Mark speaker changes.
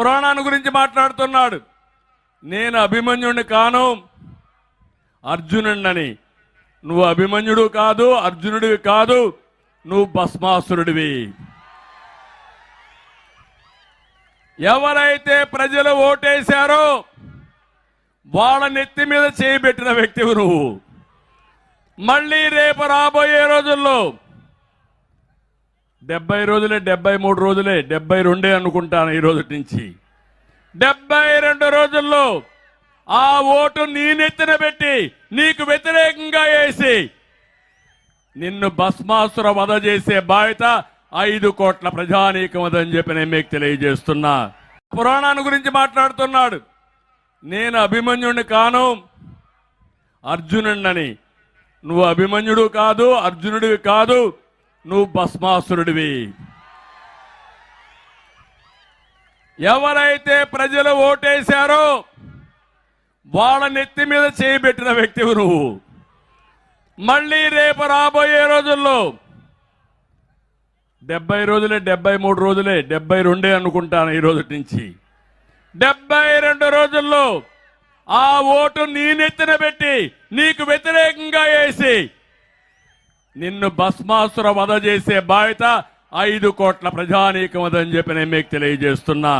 Speaker 1: పురాణాన్ని గురించి మాట్లాడుతున్నాడు. నేను అభిమన్యుడిని కాను అర్జునుడిని నువ్వు అభిమన్యుడు కాదు అర్జునుడివి కాదు నువ్వు భస్మాసురుడివి. ఎవరైతే ప్రజలు ఓటేశారో వాళ్ళ నెత్తి మీద చేయబెట్టిన వ్యక్తివి నువ్వు. మళ్ళీ రేపు రాబోయే రోజుల్లో డెబ్బై రోజులే డెబ్బై మూడు రోజులే డెబ్బై రెండే అనుకుంటాను ఈ రోజు నుంచి. డెబ్బై రెండు రోజుల్లో ఆ ఓటు నీ నెత్తిన పెట్టి నీకు వ్యతిరేకంగా వేసి నిన్ను భస్మాసుర వధ చేసే బాధ్యత ఐదు కోట్ల ప్రజానీకం అదని చెప్పి నేను మీకు తెలియజేస్తున్నా. పురాణాన్ని గురించి మాట్లాడుతున్నాడు. నేను అభిమన్యుడిని కాను అర్జునుడిని నువ్వు అభిమన్యుడు కాదు అర్జునుడివి కాదు నువ్వు భస్మాసురుడివి. ఎవరైతే ప్రజలు ఓటేశారో వాళ్ళ నెత్తి మీద చేయబెట్టిన వ్యక్తివి నువ్వు. మళ్ళీ రేపు రాబోయే రోజుల్లో డెబ్బై రోజులే డెబ్బై మూడు రోజులే డెబ్బై రెండే అనుకుంటాను ఈ రోజు నుంచి. డెబ్బై రెండు రోజుల్లో ఆ ఓటు నీ నెత్తిన పెట్టి నీకు వ్యతిరేకంగా వేసి నిన్ను భస్మాసుర వధ చేసే బాధ్యత ఐదు కోట్ల ప్రజానీకం అదని చెప్పి నేను మీకు తెలియజేస్తున్నా.